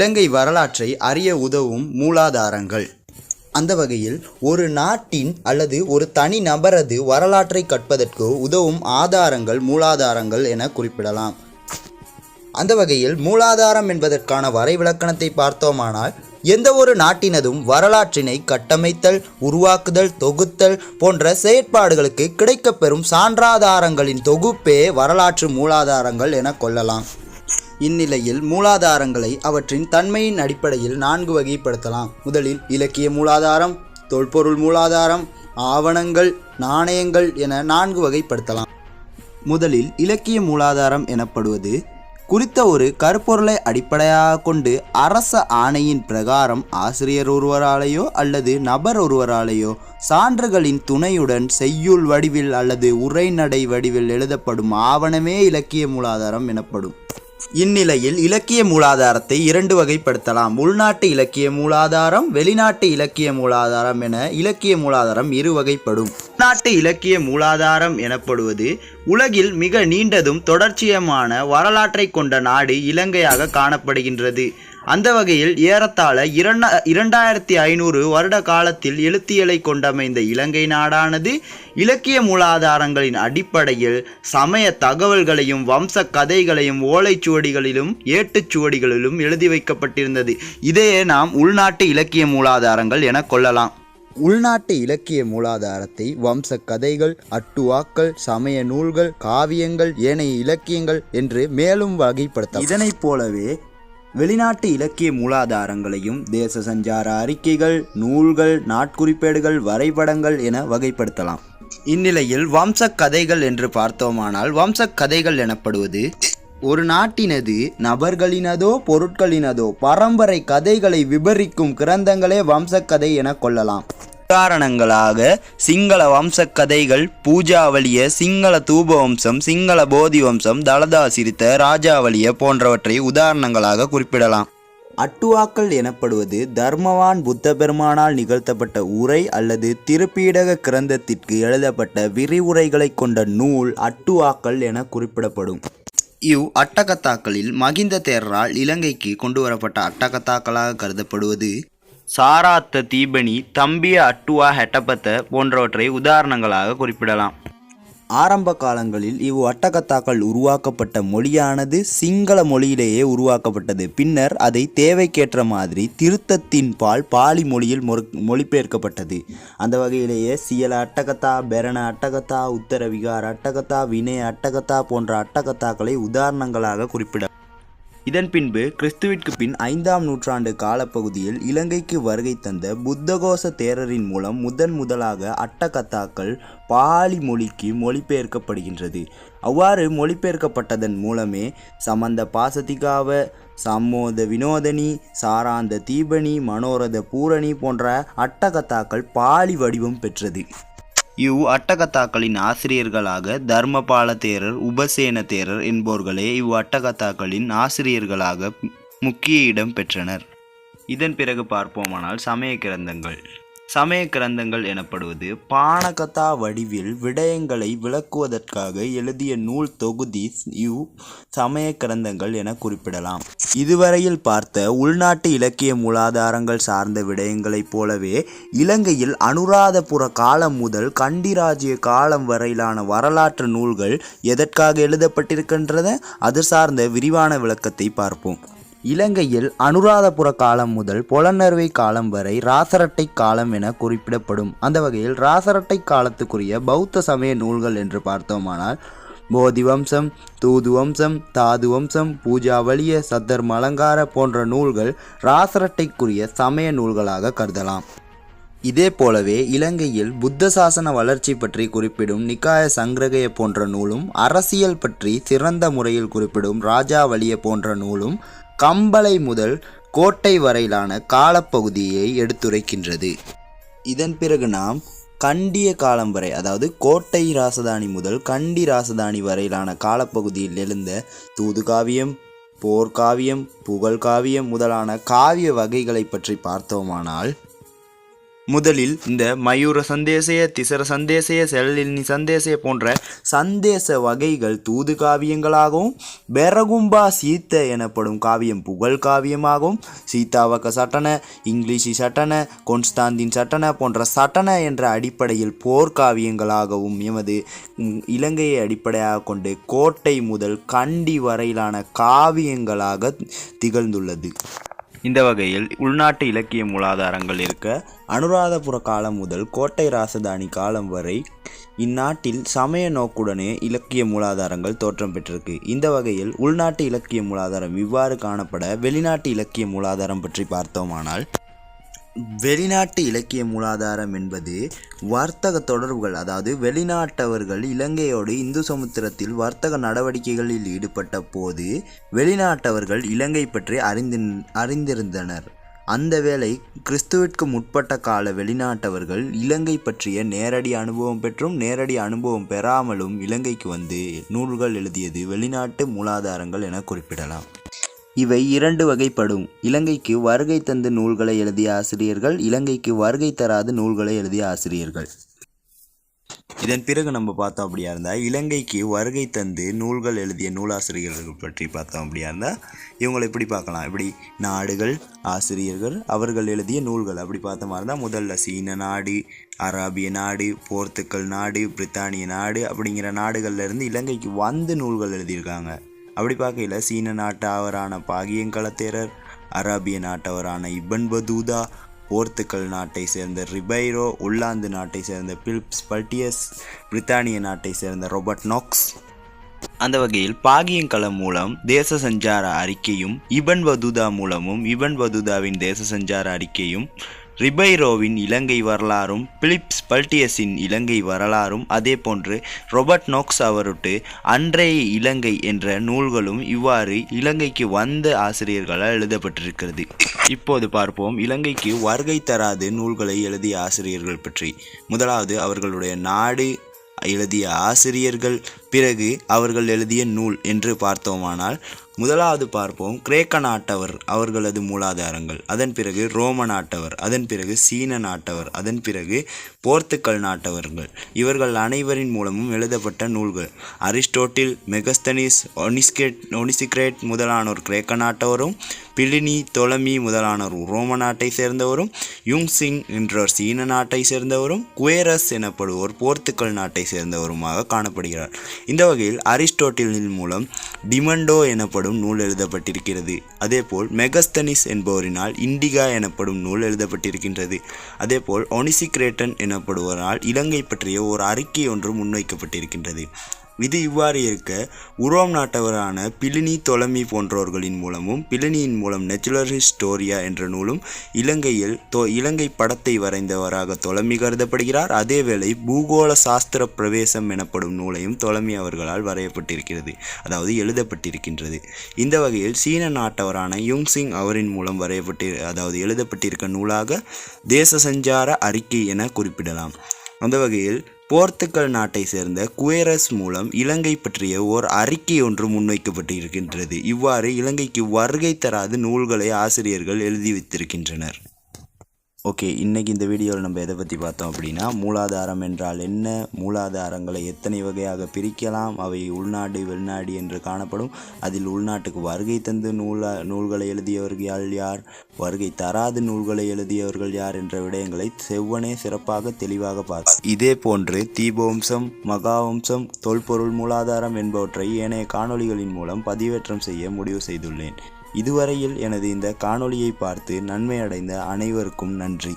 இலங்கை வரலாற்றை அறிய உதவும் மூலாதாரங்கள். அந்த வகையில் ஒரு நாட்டின் அல்லது ஒரு தனி நபரது வரலாற்றை கற்பதற்கு உதவும் ஆதாரங்கள் மூலாதாரங்கள் என குறிப்பிடலாம். அந்த வகையில் மூலாதாரம் என்பதற்கான வரைவிலக்கணத்தை பார்த்தோமானால் எந்த ஒரு நாட்டினதும் வரலாற்றினை கட்டமைத்தல் உருவாக்குதல் தொகுத்தல் போன்ற செயற்பாடுகளுக்கு கிடைக்கப்பெறும் சான்றாதாரங்களின் தொகுப்பே வரலாற்று மூலாதாரங்கள் என கொள்ளலாம். இந்நிலையில் மூலாதாரங்களை அவற்றின் தன்மையின் அடிப்படையில் நான்கு வகைப்படுத்தலாம். முதலில் இலக்கிய மூலாதாரம் தொல்பொருள் மூலாதாரம் ஆவணங்கள் நாணயங்கள் என நான்கு வகைப்படுத்தலாம். முதலில் இலக்கிய மூலாதாரம் எனப்படுவது குறித்த ஒரு கருப்பொருளை அடிப்படையாக கொண்டு அரச ஆணையின் பிரகாரம் ஆசிரியர் ஒருவராலேயோ அல்லது நபர் ஒருவராலேயோ சான்றுகளின் துணையுடன் செய்யுள் வடிவில் அல்லது உரைநடை வடிவில் எழுதப்படும் ஆவணமே இலக்கிய மூலாதாரம் எனப்படும். இந்நிலையில் இலக்கிய மூலாதாரத்தை இரண்டு வகைப்படுத்தலாம். உள்நாட்டு இலக்கிய மூலாதாரம் வெளிநாட்டு இலக்கிய மூலாதாரம் என இலக்கிய மூலாதாரம் இரு வகைப்படும். உள்நாட்டு இலக்கிய மூலாதாரம் எனப்படுவது உலகில் மிக நீண்டதும் தொடர்ச்சியமான வரலாற்றை கொண்ட நாடு இலங்கையாக காணப்படுகின்றது. அந்த வகையில் ஏறத்தாழ இரண்டா இரண்டாயிரத்தி ஐநூறு வருட காலத்தில் எழுத்தியலை கொண்டமைந்த இலங்கை நாடானது இலக்கிய மூலாதாரங்களின் அடிப்படையில் சமய தகவல்களையும் வம்ச கதைகளையும் ஓலைச்சுவடிகளிலும் ஏட்டுச்சுவடிகளிலும் எழுதி வைக்கப்பட்டிருந்தது. இதையே நாம் உள்நாட்டு இலக்கிய மூலாதாரங்கள் என கொள்ளலாம். உள்நாட்டு இலக்கிய மூலாதாரத்தை வம்ச கதைகள் அட்டுவாக்கள் சமய நூல்கள் காவியங்கள் ஏனைய இலக்கியங்கள் என்று மேலும் வகைப்படுத்தலாம். இதனைப் போலவே வெளிநாட்டு இலக்கிய மூலாதாரங்களையும் தேச சஞ்சார அறிக்கைகள் நூல்கள் நாட்குறிப்பேடுகள் வரைபடங்கள் என வகைப்படுத்தலாம். இந்நிலையில் வம்சக் கதைகள் என்று பார்த்தோமானால் வம்சக் கதைகள் எனப்படுவது ஒரு நாட்டினது நபர்களினதோ பொருட்களினதோ பரம்பரை கதைகளை விபரிக்கும் கிரந்தங்களே வம்சக்கதை என கொள்ளலாம். உதாரணங்களாக சிங்கள வம்சக் கதைகள் பூஜாவலிய சிங்கள தூபவம்சம் சிங்கள போதி வம்சம் தலதா சிரித்த ராஜாவலிய போன்றவற்றை உதாரணங்களாக குறிப்பிடலாம். அட்டுவாக்கள் எனப்படுவது தர்மவான் புத்த பெருமானால் நிகழ்த்தப்பட்ட உரை அல்லது திருப்பீடக கிரந்தத்திற்கு எழுதப்பட்ட விரிவுரைகளை கொண்ட நூல் அட்டுவாக்கள் என குறிப்பிடப்படும். இவ் அட்டகத்தாக்களில் மகிந்த தேரரால் இலங்கைக்கு கொண்டு வரப்பட்ட அட்டகத்தாக்களாக கருதப்படுவது சாராத்த தீபனி தம்பிய அட்டுவா ஹெட்டபத்த போன்றவற்றை உதாரணங்களாக குறிப்பிடலாம். ஆரம்ப காலங்களில் இவ் அட்டகத்தாக்கள் உருவாக்கப்பட்ட மொழியானது சிங்கள மொழியிலேயே உருவாக்கப்பட்டது. பின்னர் அதை தேவைக்கேற்ற மாதிரி திருத்தத்தின் பால் பாலி மொழியில் மொரு மொழிபெயர்க்கப்பட்டது. அந்த வகையிலேயே சியல அட்டகத்தா பெரண அட்டகத்தா உத்தரவிகார் அட்டகத்தா வினய அட்டகத்தா போன்ற அட்டகத்தாக்களை உதாரணங்களாக குறிப்பிட இதன் பின்பு கிறிஸ்துவிற்கு பின் ஐந்தாம் நூற்றாண்டு காலப்பகுதியில் இலங்கைக்கு வருகை தந்த புத்தகோச தேரரின் மூலம் முதன் முதலாக அட்டகத்தாக்கள் பாலி மொழிக்கு மொழிபெயர்க்கப்படுகின்றது. அவ்வாறு மொழிபெயர்க்கப்பட்டதன் மூலமே சமந்த பாசதிகாவ சம்மோத வினோதனி சாராந்த தீபனி மனோரத பூரணி போன்ற அட்டகத்தாக்கள் பாலி வடிவம் பெற்றது. இவ் அட்டகத்தாக்களின் ஆசிரியர்களாக தர்மபால தேரர் உபசேன தேரர் என்போர்களே இவ் அட்டகத்தாக்களின் ஆசிரியர்களாக முக்கிய இடம் பெற்றனர். இதன் பிறகு பார்ப்போமானால் சமய கிரந்தங்கள். சமய கிரந்தங்கள் எனப்படுவது பானகதா வடிவில் விடயங்களை விளக்குவதற்காக எழுதிய நூல் தொகுதி இவ் சமய கிரந்தங்கள் என குறிப்பிடலாம். இதுவரையில் பார்த்த உள்நாட்டு இலக்கிய மூலாதாரங்கள் சார்ந்த விடயங்களைப் போலவே இலங்கையில் அனுராதபுர காலம் முதல் கண்டிராஜ்ய காலம் வரையிலான வரலாற்று நூல்கள் எதற்காக எழுதப்பட்டிருக்கின்றன? அது சார்ந்த விரிவான விளக்கத்தை பார்ப்போம். இலங்கையில் அனுராதபுர காலம் முதல் புலனறுவை காலம் வரை ராசரட்டை காலம் என குறிப்பிடப்படும். அந்த வகையில் ராசரட்டை காலத்துக்குரிய பௌத்த சமய நூல்கள் என்று பார்த்தோமானால் போதி வம்சம் தூது வம்சம் தாது வம்சம் பூஜாவளிய சத்தர்ம அலங்கார போன்ற நூல்கள் ராசரட்டைக்குரிய சமய நூல்களாக கருதலாம். இதே போலவே இலங்கையில் புத்த சாசன வளர்ச்சி பற்றி குறிப்பிடும் நிக்காய சங்கிரகய போன்ற நூலும் அரசியல் பற்றி சிறந்த முறையில் குறிப்பிடும் ராஜாவளிய போன்ற நூலும் கம்பளை முதல் கோட்டை வரையிலான காலப்பகுதியை எடுத்துரைக்கின்றது. இதன் பிறகு நாம் கண்டிய காலம் வரை அதாவது கோட்டை ராசதானி முதல் கண்டி ராசதானி வரையிலான காலப்பகுதியில் எழுந்த தூது காவியம் போர்க்காவியம் புகழ்காவியம் முதலான காவிய வகைகளை பற்றி பார்த்தோமானால் முதலில் இந்த மயூர சந்தேசய திசர சந்தேசய செல்லினி சந்தேசய போன்ற சந்தேச வகைகள் தூது காவியங்களாகவும் பெரகும்பா சீத்த எனப்படும் காவியம் புகழ் காவியமாகவும் சீதாவக்க சட்டன இங்கிலீஷி சட்டன கொன்ஸ்டாந்தின் சட்டன போன்ற சட்டன என்ற அடிப்படையில் போர்க்காவியங்களாகவும் எமது இலங்கையை அடிப்படையாக கொண்டு கோட்டை முதல் கண்டி வரையிலான காவியங்களாக திகழ்ந்துள்ளது. இந்த வகையில் உள்நாட்டு இலக்கிய மூலாதாரங்கள் இருக்க அனுராதபுர காலம் முதல் கோட்டை ராசதானி காலம் வரை இந்நாட்டில் சமய நோக்குடனே இலக்கிய மூலாதாரங்கள் தோற்றம் பெற்றிருக்கு. இந்த வகையில் உள்நாட்டு இலக்கிய மூலாதாரம் இவ்வாறு காணப்பட வெளிநாட்டு இலக்கிய மூலாதாரம் பற்றி பார்த்தோமானால் வெளிநாட்டு இலக்கிய மூலாதாரம் என்பது வர்த்தக தொடர்புகள் அதாவது வெளிநாட்டவர்கள் இலங்கையோடு இந்து சமுத்திரத்தில் வர்த்தக நடவடிக்கைகளில் ஈடுபட்ட போது வெளிநாட்டவர்கள் இலங்கை பற்றி அறிந்து அறிந்திருந்தனர். அந்த வேளை கிறிஸ்துவிற்கு முற்பட்ட கால வெளிநாட்டவர்கள் இலங்கை பற்றிய நேரடி அனுபவம் பெற்றும் நேரடி அனுபவம் பெறாமலும் இலங்கைக்கு வந்து நூல்கள் எழுதியது வெளிநாட்டு மூலாதாரங்கள் என குறிப்பிடலாம். இவை இரண்டு வகைப்படும். இலங்கைக்கு வருகை தந்து நூல்களை எழுதிய ஆசிரியர்கள் இலங்கைக்கு வருகை தராத நூல்களை எழுதிய ஆசிரியர்கள். இதன் பிறகு நம்ம பார்த்தோம் அப்படியா இருந்தால் இலங்கைக்கு வருகை தந்து நூல்கள் எழுதிய நூலாசிரியர்கள் பற்றி பார்த்தோம் அப்படியா இருந்தால் இவங்களை எப்படி பார்க்கலாம்? இப்படி நாடுகள் ஆசிரியர்கள் அவர்கள் எழுதிய நூல்கள் அப்படி பார்த்த மாதிரி முதல்ல சீன நாடு அராபிய நாடு போர்த்துக்கல் நாடு பிரித்தானிய நாடு அப்படிங்கிற நாடுகள்லேருந்து இலங்கைக்கு வந்து நூல்கள் எழுதியிருக்காங்க. அப்படி பார்க்கையில் சீன நாட்டவரான பாகியங்கலத்தேரர் அராபிய நாட்டவரான இபன் பதூதா போர்த்துக்கல் நாட்டை சேர்ந்த ரிபைரோ உல்லாந்து நாட்டை சேர்ந்த பிலிப்ஸ் பல்டியஸ் பிரித்தானிய நாட்டை சேர்ந்த ரொபர்ட் நாக்ஸ். அந்த வகையில் பாகியங்கலம் மூலம் தேச சஞ்சார அறிக்கையும் இபன் வதுதா மூலமும் இபன் வதுதாவின் தேச சஞ்சார அறிக்கையும் ரிபைரோவின் இலங்கை வரலாறும் பிலிப்ஸ் பல்டியஸின் இலங்கை வரலாறும் அதே போன்று ரொபர்ட் நோக்ஸ் அவருட்டு அன்றைய இலங்கை என்ற நூல்களும் இவ்வாறு இலங்கைக்கு வந்த ஆசிரியர்களால் எழுதப்பட்டிருக்கிறது. இப்போது பார்ப்போம். இலங்கைக்கு வருகை தராது நூல்களை எழுதிய ஆசிரியர்கள் பற்றி. முதலாவது அவர்களுடைய நாடு எழுதிய ஆசிரியர்கள். பிறகு அவர்கள் எழுதிய நூல் என்று பார்த்தோமானால் முதலாவது பார்ப்போம். கிரேக்க நாட்டவர் அவர்களது மூலாதாரங்கள். அதன் பிறகு ரோம நாட்டவர் அதன் பிறகு சீன நாட்டவர் அதன் பிறகு போர்த்துக்கல் நாட்டவர்கள். இவர்கள் அனைவரின் மூலமும் எழுதப்பட்ட நூல்கள். அரிஸ்டோட்டில் மெகஸ்தனிஸ் ஒனிஸ்கேட் ஒனிசிக்ரேட் முதலானோர் கிரேக்க நாட்டவரும் பிலினி தொலமி முதலானோர் ரோம நாட்டை சேர்ந்தவரும் யுங்சிங் என்றோர் சீன நாட்டை சேர்ந்தவரும் குவேரஸ் எனப்படுவோர் போர்த்துக்கல் நாட்டை சேர்ந்தவருமாக காணப்படுகிறார். இந்த வகையில் அரிஸ்டோட்டிலின் மூலம் டிமண்டோ எனப்படும் நூல் எழுதப்பட்டிருக்கிறது. அதேபோல் மெகஸ்தனிஸ் என்பவரினால் இண்டிகா எனப்படும் நூல் எழுதப்பட்டிருக்கின்றது. அதேபோல் ஒனிசிக்ரேட்டன் எனப்படுவரால் இலங்கை பற்றிய ஒரு அறிக்கை ஒன்று முன்வைக்கப்பட்டிருக்கின்றது. இது இவ்வாறு இருக்க உரோம் நாட்டவரான பிலினி தொலமி போன்றோர்களின் மூலமும் பிலினியின் மூலம் நெச்சுலர் ஹிஸ்டோரியா என்ற நூலும் இலங்கையில் தொ இலங்கை படத்தை வரைந்தவராக தொலமி கருதப்படுகிறார். அதேவேளை பூகோள சாஸ்திர பிரவேசம் எனப்படும் நூலையும் தொலமி அவர்களால் வரையப்பட்டிருக்கிறது அதாவது எழுதப்பட்டிருக்கின்றது. இந்த வகையில் சீன நாட்டவரான யுங்சிங் அவரின் மூலம் வரையப்பட்டு அதாவது எழுதப்பட்டிருக்க நூலாக தேச சஞ்சார அறிக்கை என குறிப்பிடலாம். அந்த வகையில் போர்த்துக்கல் நாட்டை சேர்ந்த குவேரஸ் மூலம் இலங்கை பற்றிய ஓர் அறிக்கை ஒன்று முன்வைக்கப்பட்டிருக்கின்றது. இவ்வாறு இலங்கைக்கு வருகை தராது நூல்களை ஆசிரியர்கள் எழுதி வைத்திருக்கின்றனர். ஓகே இன்றைக்கி இந்த வீடியோவில் நம்ம எதை பற்றி பார்த்தோம் அப்படின்னா மூலாதாரம் என்றால் என்ன? மூலாதாரங்களை எத்தனை வகையாக பிரிக்கலாம்? அவை உள்நாடு வெளிநாடு என்று காணப்படும். அதில் உள்நாட்டுக்கு வருகை தந்து நூலா நூல்களை எழுதியவர்கள் யார்? வருகை தராது நூல்களை எழுதியவர்கள் யார்? என்ற விடயங்களை செவ்வனே சிறப்பாக தெளிவாக பார்த்தோம் இதே போன்று தீபவம்சம் மகாவம்சம் தொல்பொருள் மூலாதாரம் என்பவற்றை ஏனைய காணொளிகளின் மூலம் பதிவேற்றம் செய்ய முடிவு செய்துள்ளேன். இதுவரையில் எனது இந்த காணொளியை பார்த்து நன்மை அடைந்த அனைவருக்கும் நன்றி.